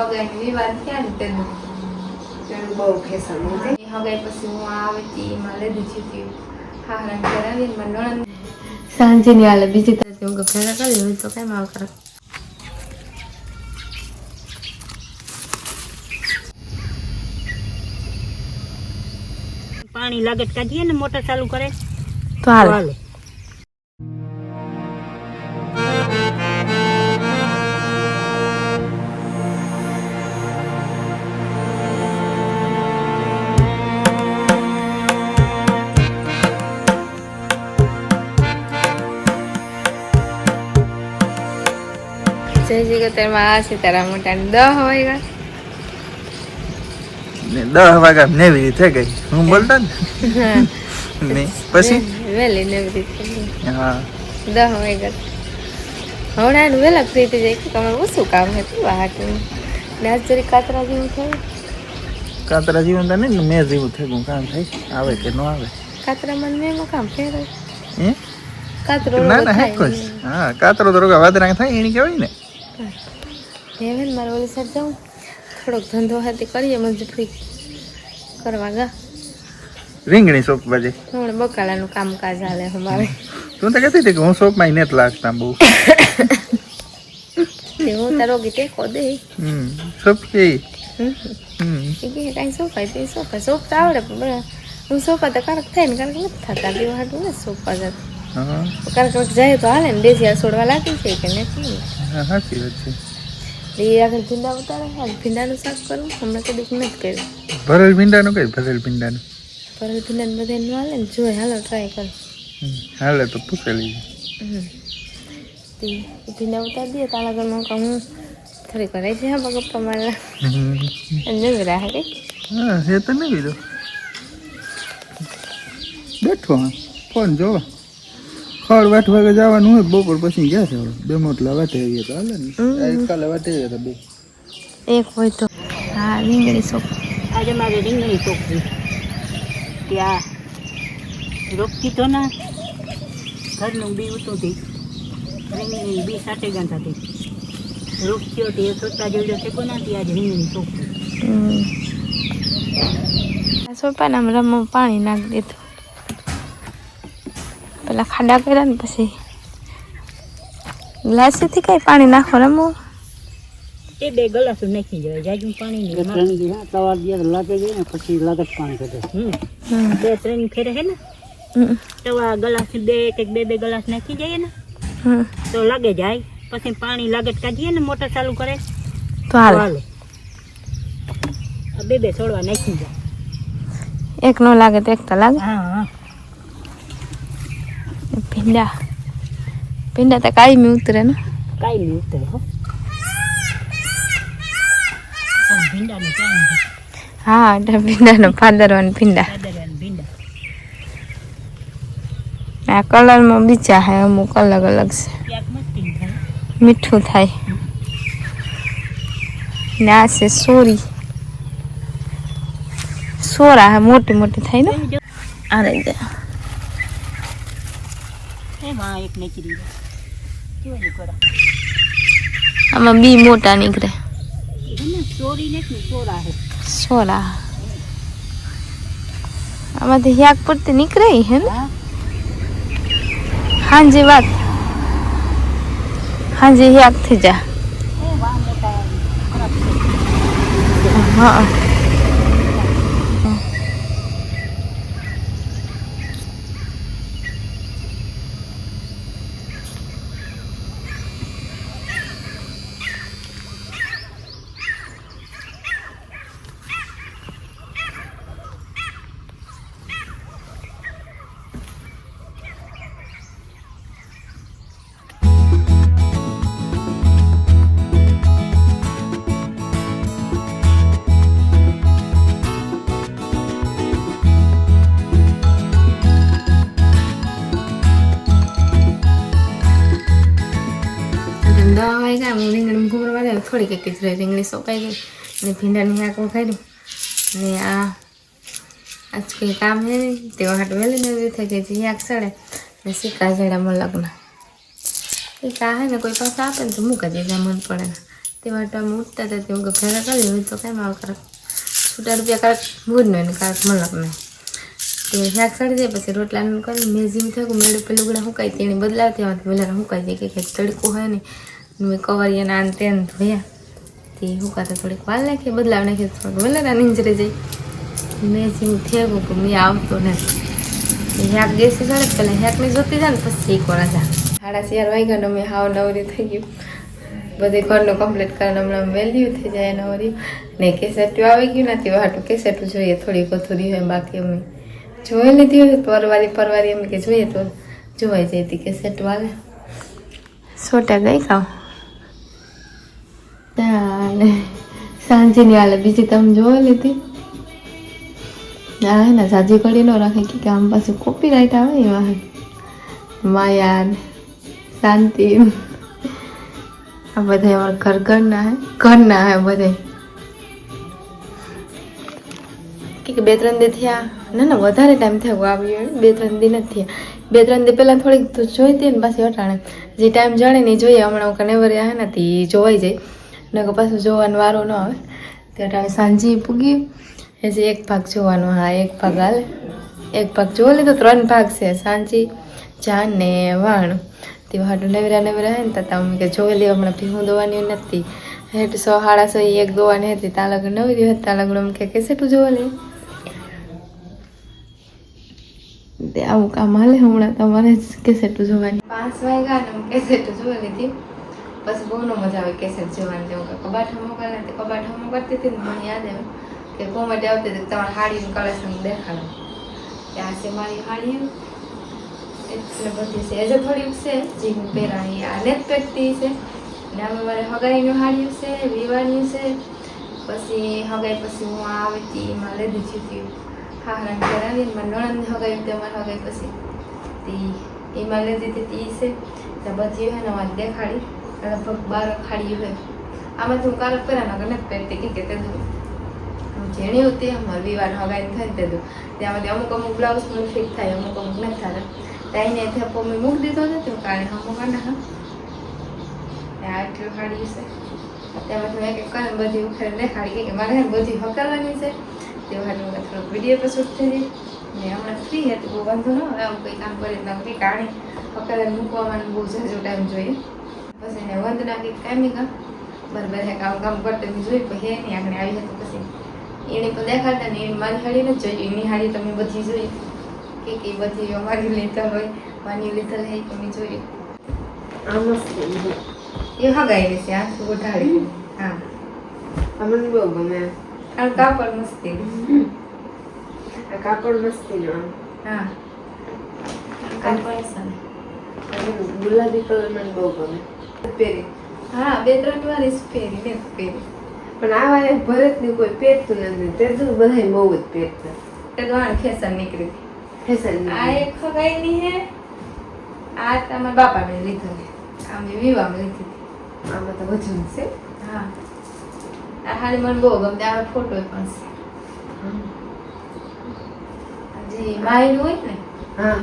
હગાઈ વિવાદ ક્યાં ને તેનું બહુ ફેશન હગાઈ પછી હું આવી હતી એમાં લીધું છે તે હાહરા કરાવીને મારા નણંદ સાંજની હાલે બીજી હું કરી હોય તો કેમ આવ કરે. પાણી લાગત કાઢીએ ને મોટર ચાલુ કરે. તો હાલ. કતરમાં આ સીતારામ મોટા દહ હોય ગયા ને દસ વાગ્યા નેવી થઈ ગઈ. હું બોલતો ને? પછી? વહેલી નેવી થઈ ગઈ. હા. દહ હોય ગયા હમણાં વહેલા ફ્રી થઈ જાય કે તમારે ઓછું કામ હતું વાટનું ને આજ જરી કાતરા જેવું થયું. કાતરા જેવું તો નહીં મેં જેવું થઈ ગયું કામ થાય. આવે કે ન આવે? કાતરામાં ને મેં કામ ફેરાય હે? કાતરો ના ના થાય. હા કાતરો તો રોગા વાદરા થાય એની કહેવાય ને. હવે ને મારે ઓલી સાઈડ જાઉં. થોડોક ધંધો હાથી કરીએ મજૂરી કરવા ગા. રીંગણી શોપ બાજે. હમણાં બકાલાનું કામકાજ હાલે અમારે. તું તો કહેતી હતી કે હું શોપમાં નથી લાગતા બહુ. હું તારો ગી ટેકો દે. હમ શોપ કે? કે કાંઈ સોફાય તે સોફા સોફ તો આવડે પણ હું સોફા તો કારક થાય ને કારક નથી થતા. બે હાટું ને સોફા જતા હા. કારક કારક જાય તો હાલે ને દેશી છોડવા લાગી છે કે નથી? હા સાચી વાત છે. એ આગળ ભીંડા ઉતારે ભીંડાનું શાક કરું હમણાં કદીક નથી કર્યું. ભરેલ ભીંડાનું કઈ ભરેલ ભીંડાનું? પર ભીંડાને બધા હાલે ને? જોઈએ હાલો ટ્રાય કર. હાલે તો પૂછે ભીંડા ઉતારી દઈએ તાલા ઘરમાં કામ હું થોડીક વાર છે હા ગપ્પા મારવા હમ. રાહ કઈ? હા એ તો નહીં કીધું. બેઠો ફોન જોવા. ખડ આઠ વાગે જવાનું હોય બપોર પછી ગયા છે હવે. બે મોટલા વાટે આવીએ તો હાલે ને. કાલે વાટે આવીએ તો બે. એક હોય તો. હા રીંગણી સોપ. આજે મારે રીંગણી ચોકડી ત્યાં રોકતી તો ના. ઘરનું બી ઉતું હતી. રીંગણી બી સાથે ગાંઠ હતી. રોકતી હતી એ સોતા જોડે છે કોના ત્યાં આજે રીંગણી ચોકડી સોપાના રમવા પાણી નાખી દીધું. પેલા ખાડા કર્યા ને પછી ગ્લાસેથી કઈ પાણી નાખો રમો એ બે ગલાસો નાખી જાય જાજુ પાણી નહીં સવાર દિવસ લાગે જાય ને પછી લાગત પાણી કરે હમ. હમ. બે ત્રણ ફેરે હે ને હમ. તો આ ગલાસ બે એક બે બે ગલાસ નાખી જઈએ ને હમ. તો લાગે જાય. પછી પાણી લાગત કાઢીએ ને મોટર ચાલુ કરે. તો તો હાલ હાલે. આ બે બે છોડવા નાખી જાય. એક નો લાગે તો એક તો લાગે. હા હા. ભીંડા ભીંડા તો કાયમી ઉતરે ને કાંઈ નહીં ઉતરે હો હા એટલે ભીંડાનો પાદરવાનો ભીંડા આ કલરમાં બીજા હે અમુક અલગ અલગ છે મીઠું થાય ને આ છે સોરી સોરા હે મોટી મોટી થાય ને જો આ રહી જાય એમાં એક નીકળી કેવું કરે આમાં બી મોટા નીકળે. ચોરી નથી ચોરા હે. સોરા આમાંથી યાક પડતી નીકળે હે ને? હાંજી વાત. હાંજી યાક થઈ જા. હા. ઘૂમર એક જ રીંગણી સોપાઈ ગઈ અને ભીંડાની શાક વઘાર્યું અને આ આજ કોઈ કામ હે નહીં. તેઓ હાટ વહેલી નવી થઈ ગઈ છે શાક સડે ને સિક્કા જડ્યા લગ્ન. એ કા હે ને, કોઈ પાસે આપે ને તો મૂકા દેજે મન પડે ને. તે માટે અમે ઉઠતા હતા તે હું ભેગા કરી હોય તો કેમ આવ કારક છૂટા રૂપિયા કરક મૂજ નહીં ને કારક મલક નહીં તે શાક સડી જાય પછી રોટલાનું કરી મેં જીમ થયું મેળું પેલું ગુડા હુકાય તેની બદલાવતી આવતી વેલા હુકાઈ જાય કે તડકું હોય ને મેં કવરિયાના આન તેન ધોયા. તે હું હુકાતા થોડીક વાર નાખી, બદલાવ નાખી થોડુંક વેલા નીંજરે જઈ મેં જેવું થયું કે મેં આવતો નથી. હેક ગેસી જાય પેલા હેકને જોતી જાય ને પછી એક વાર જા. સાડા ચાર વાગ્યા મેં હાવ નવરી થઈ ગયું. બધે ઘરનું કમ્પ્લીટ કરીને હમણાં વેલ્યુ થઈ જાય નવરી ને કેસેટું આવી ગયું નથી હાટું કેસેટું જોઈએ, થોડી કોથોરી હોય બાકી અમે. જોઈ લીધી હોય પરવારી પરવારી એમ કે જોઈએ તો જોવાઈ જાય હતી કેસેટ વાલે સોટા ગઈ ખાવ તાને સાંજની હાલે બીજી તમે જોઈ લીધી. ના હે ને, સાજી કરી ન રાખે કે આમ પાછું કોપી રાઈટ આવે એવા હે. માયા શાંતિ. આ બધા અમારા ઘર ઘરના હે. ઘરના હે બધા કે બે ત્રણ દી થયા. ના ના, વધારે ટાઈમ થયો. આવ્યો બે ત્રણ દી નથી થયા. બે ત્રણ દી પહેલાં થોડીક જોઈતી ને પાછી અટાણે. જે ટાઈમ જાણે ને જોઈએ. હમણાં કનેવર હે ને તે જોવાઈ જાય. ને કે પાછું જોવાનો વારો ન આવે. તે અટાણે સાંજે પૂગી એ એક ભાગ જોવાનો હા, એક ભાગ હાલે. એક ભાગ જોવા લીધો ત્રણ ભાગ છે, સાંજી જાન વાણ. તે હાટું નવરા નવરા હે ને તો અમે કે જોઈ લે, હમણાં ભીહું દોવાની નથી. હેઠ સો હાડા સો એક દોવાની હતી તા લગન નવરી હતી તા લગ્ન એમ કે કેસે તું જોવા લે? આવું કામ હાલે હમણાં તમારે કેસેટ જોવાની. પાંચ વાગ્યા ને જોવા લીધી પછી બહુ ન મજા આવે કેસેટ જોવાની જેવું કે કબાટ હમો કરે તે કબાટ હમો કરતી હતી ને મને યાદ આવ્યું કે કોમેડી આવતી હતી તમારે હાડીનું કલેક્શન દેખાડો. કે આ છે મારી હાડી એટલે બધી છે. એજ જે થોડીક છે, જે હું પહેરાણી આ નેટ પહેરતી છે. ને આમાં મારે હગાઈનું હાડિયું છે વિવાળ્યું છે. પછી હગાઈ પછી હું આવી હતી, એમાં લીધી જીતી હા હા કરાવીને મારા નણંદ હગાઈ તે મારે હગાઈ પછી. તે એમાં લીધી હતી એ છે. તો બધી હોય ને દેખાડી. લગભગ બાર ખાડી હોય. આમાં હું કાલ પહેરાનો કે નથી પહેરતી કે કે તે જેણી હતી અમારે વિવાહ હગાઈ થાય તે ત્યાં અમુક અમુક બ્લાઉઝ મને ફિટ થાય, અમુક અમુક નથી થતા. તાઈને થેપો મેં મૂકી દીધો ને તો કાલે અમુક કાઢા હા. આટલું હાડી છે તેમાં મેં એક કરીને બધી ઉખેર દેખાડી. કે મારે બધી હકારવાની છે. તે હાટું મેં થોડોક વીડિયો પર શૂટ થઈ ને હમણાં ફ્રી હતી, બહુ વાંધો ન આવે કંઈ કામ કરી ના કંઈ કાણી હકારે મૂકવામાં બહુ જાજો ટાઈમ જોઈએ. પછી એને વંદના કંઈક કામી ગા બરાબર હે કામ કામ કરતો મેં જોઈ પછી હે નહીં આગળ આવી હતી પછી. એને પણ દેખાડતા ને એની મારી હાડી ને જોઈ. એની હાડી તમે બધી જોઈ. કે કે બધી અમારી લીધા હોય માની લીધા હોય તમે જોઈ એ મસ્ત ગાઈ છે? આ શું ઢાળી હા. અમને બહુ ગમે. કારણ કાપડ મસ્તી. આ કાપડ મસ્તી નો હા. કાપડ છે ગુલાબી કલર મને બહુ ગમે. પહેરી. હા બે ત્રણ વાર જ પહેરી ને પહેરી. પણ આવા એક ભરતની કોઈ પહેરતું નથી. તે તો બધા બહુ જ પહેરતા. તે તો આ ફેશન નીકળી ફેશન આ એક ખગાઈ ની હે. આ તમારા મેં લીધો છે. આ મેં વિવાહમાં લીધી હતી. આમાં તો વજન છે. હા. આ હાડી મને બહુ ગમતી આ ફોટો પણ છે. જે માયરું હોય ને હા.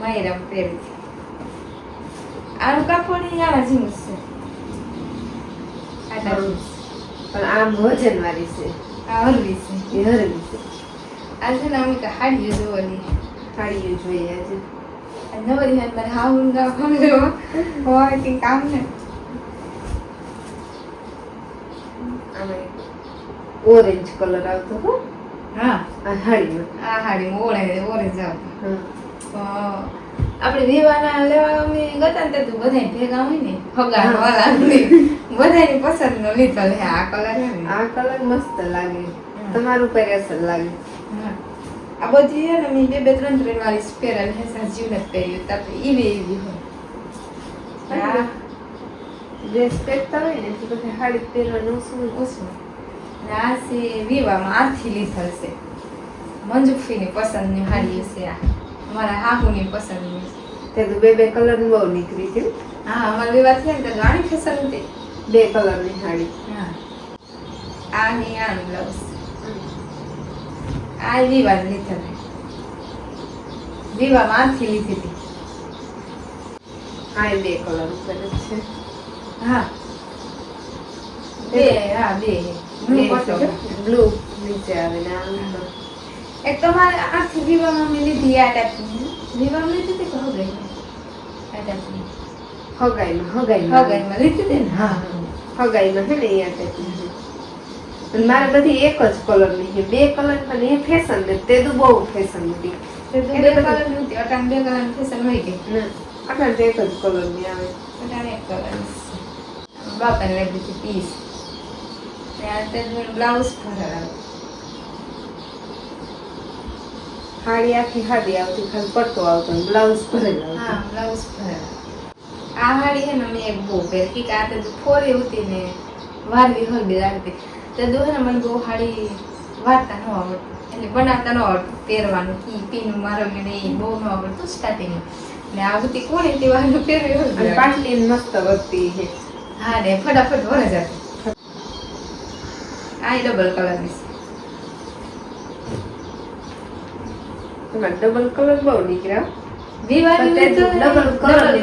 માયરામ પહેરી આનું કાપડ ઈ આના જેવું જ છે. પણ આમ વજન વાળી છે. આ હરવી છે. એ હરવી છે. આ છે ને અમે હાડી જોવાની. સાડીઓ જોઈએ આજે. નવરી હાથ મારે હા હું. ખમલો હોય કે કામ ને. ઓરેન્જ કલર આવતો હો હા. આ સાડીમાં આ હાડી ઓરેન્જ ઓરેન્જ આવતો. હા. આપણે વિવાના લેવા અમે ગતા ને તો બધા ભેગા હોય ને હગા. વાલા બધાની પસંદ નો લીધો હે આ કલર ને. આ કલર મસ્ત લાગે. તમારું પર અસર લાગે. આ બધી છે ને મેં બે બે ત્રણ ત્રણ વાળી પહેરેલ હે સાજીવ નથી પહેર્યું તાપે ઈવી ઈવી હોય. આ ડ્રેસ પહેરતા હોય ને તો પછી સાડી પહેરવાનું ઓછું. ને આ છે વિવામાં આથી લીધેલ છે. મંજુફીની પસંદની હાડી છે આ. અમારા હાહુની પસંદની છે તે તો બે બે કલર બહુ નીકળી છે હા અમારે વિવાહ થયા ને તો ઘણી ફેશન હતી. બે કલરની સાડી હા. આ ની આનું બ્લાઉઝ. આ વિવાહ લીધેલ વિવામાં આથી લીધી હતી. આ બે કલર ઉપર છે. હા. બે હા બે. બ્લુ નીચે આવે ને આ એક તો મારે આખી વિવામાં મેં લીધી આ ટાઈપની વિવામાં લીધી હતી કે હગાઈ આ ટાઈપની હગાઈમાં હગાઈમાં હગાઈમાં લીધી હતી ને. હા. હગાઈમાં છે ને એ આ ટાઈપની મારે બધી એક જ કલરની છે. બે કલર પણ એ ફેશન ને તે તો બહુ ફેશન હતી તે તો બે કલરની હતી. અટાણ બે કલર ફેશન હોય ગઈ ના. આટલા તો એક જ કલરની આવે. અટાણ એક કલરની બાપાને લઈ દીધી પીસ. ને આ તે બ્લાઉઝ ભરાર આવે હાડી આખી હાડી આવતી ખાલી પટ્ટો આવતો બ્લાઉઝ ભરેલો હા બ્લાઉઝ ભરેલો આ હાડી હે ને મેં એક બહુ પહેરતી કે આ તો ફોરી હતી ને વારવી હળદી લાગતી. તે દો ને મને બહુ હાડી વાર્તા ન આવડતું. એટલે બનાવતા ન આવડતું પહેરવાનું. કી પીનું મારો કે નહીં બહુ ન આવડતું સ્ટાર્ટિંગ ને આ બધી કોણી તે વાળું પહેરવી હોય પાટલી મસ્ત વધતી છે. હા ને ફટાફટ વળે જતી. આ ડબલ કલરની છે એમાં ડબલ કલર બહુ નીકળ્યા ડબલ કલર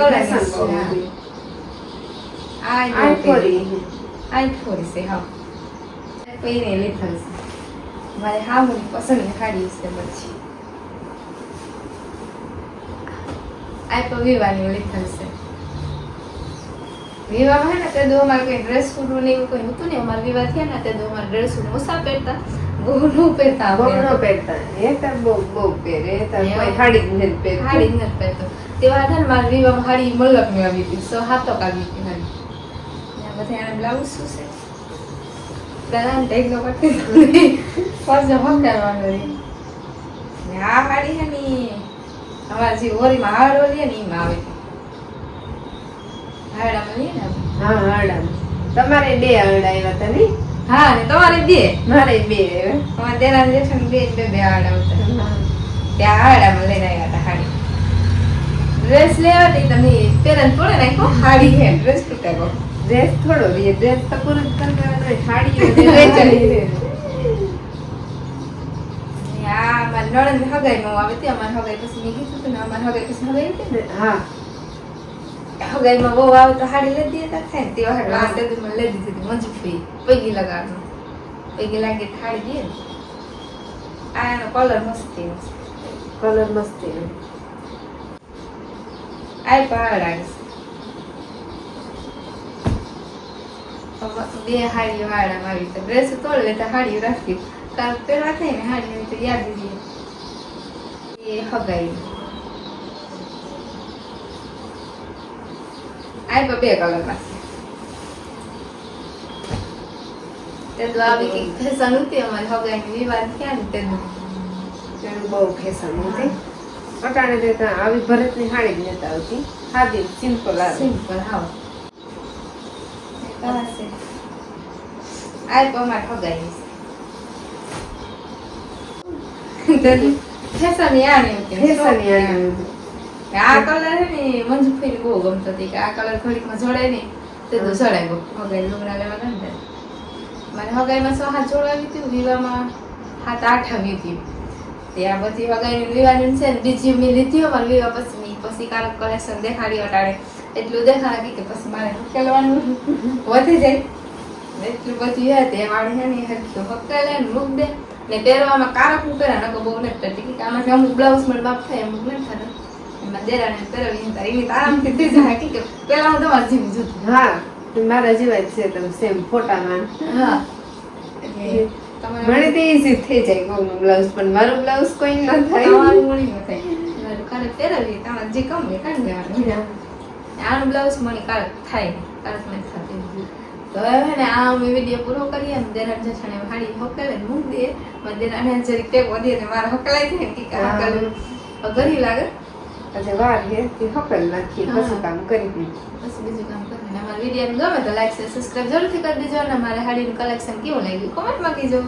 ફરી ફોરી છે હા પહેરી લીધલ છે મારે હા મને પસંદ છે પછી આઈ તો વિવાની લીધલ છે વિવાહમાં હે ને તે દો અમારે કોઈ ડ્રેસ સૂટ ને એવું કોઈ હતું ને અમારે વિવાહ થયા ને તે દો અમારે ડ્રેસ સૂટ ઓછા પહેરતા બહુ પહેરતા બહુ પહેરતા એ તો બહુ બહુ પહેરે. એ તો કોઈ હાડી જ નથી પહેરતું. હાડી જ નથી પહેરતો. તેવા હતા ને મારા વિવાહમાં હાડી મલકની આવી હતી સો હાથોક આવી હતી હાડી બધા એને બ્લાઉઝ શું છે? દાદાને ટેગલો કરતી પાછો હકારવાનો રહી ને આ હાડી છે ને અમારા જે ઓરીમાં હાડ ઓલી ને એમાં આવે. હાડામાં લઈએ ને. હા હાડા તમારે બે હાડા આવ્યા હતા નહીં હા ને તમારે બે? મારે બે. અમારા દેરાની જેઠાણી બે બે બે આડા આવતા. ત્યાં આડામાં લઈને આવ્યા હતા હાડી. ડ્રેસ લેવા હતી તમે પેલા થોડે નાખો હાડી હે ડ્રેસ તૂટાકો ડ્રેસ થોડો રહીએ ડ્રેસ તો પૂરો જ કરવાનો ને વેચાઈ. આ મારી હગાઈ નો આવે હતી અમારી હગાઈ પછી મેં કીધું ને અમારી હગાઈ પછી હગાઈ હતી ને હા. હગાઈમાં બહુ આવે તો હાડી લઈ દઈએ તા થાય તેવા હાડી આ તે મને લઈ દીધી હતી મંજુ ફી પૈકી લગાડવાનું પૈકી લાગે તો હાડી દઈએ આ એનો કલર મસ્તી કલર મસ્તી છે. આ પહાડ આવી બે હાડી વાળા આવી તો ડ્રેસ તોડ લેતા હાડી રાખી. કારણ પેલા થાય ને હાડી તો યાદ દીધી એ હગાઈ. આ બે કલરમાં છે તે તો આવી કંઈક ફેશન હતી અમારી. હગાઈની વિવાદ થયા ને તે એનું બહુ ફેશન હતી. અટાણે તે ત્યાં આવી ભરતની હાડી જ નતા આવતી. સાદી સિમ્પલ આવે. સિમ્પલ હા. આ અમારે હગાઈ યાર એમ કે. ફેશન યાર આ કલર હે ને મંજુ ફેરી બહુ ગમતો હતી કે આ કલર ઘડીકમાં જોડાય ને તે તો જોડાય ગયો. હગાઈ લુગડા લેવા ગયા ને મારે હગાઈમાં સો હાથ જોડાવી હતી વિવાહમાં હાથ આઠ આવી હતી. તે આ બધી હગાઈ વિવાહની છે ને બીજી મેં લીધી અમારે વિવાહ પછી પછી કારક કલેક્શન દેખાડી અટાડે. એટલું દેખાડી કે પછી મારે હકેલવાનું વધી જાય. એટલું બધું હે તે વાળી હે ને હરખ્યો હકેલે ને મૂક દે. ને પહેરવામાં કારક હું પહેરા નકો બહુ નથી કે આમાંથી અમુક બ્લાઉઝ મને બાપ થાય અમુક નથી થતા. મારા જેવા જ છે તમે સેમ ફોટામાં. મને તો easy થઈ જાય કોઈનું બ્લાઉઝ પણ મારું બ્લાઉઝ કોઈ ન થાય. મારું મળી ન થાય કારક પહેરાવી તમારે જે કમ હોય કાઢી લેવાનું. આનું બ્લાઉઝ મને કારક થાય. કારક મને થતી તો હવે ને આ અમે વીડિયો પૂરો કરીએ ને દેરાણ જેઠાણે હાડી હકેલે મૂક દે. પણ દેરાણે જરીક ટેક વધીએ ને મારે હકલાઈ થાય કે આ હકલું. ઘરી લાગે. પછી વાર છે તે હકલ નાખીએ હા. પછી કામ કરી દઈએ. બસ બીજું કામ કરી ને અમારા વીડિયો ગમે તો લાઈક સબસ્ક્રાઇબ જરૂરથી કરી દેજો અને મારે હાડીનું કલેક્શન કેવું લાગ્યું? કોમેન્ટમાં કહેજો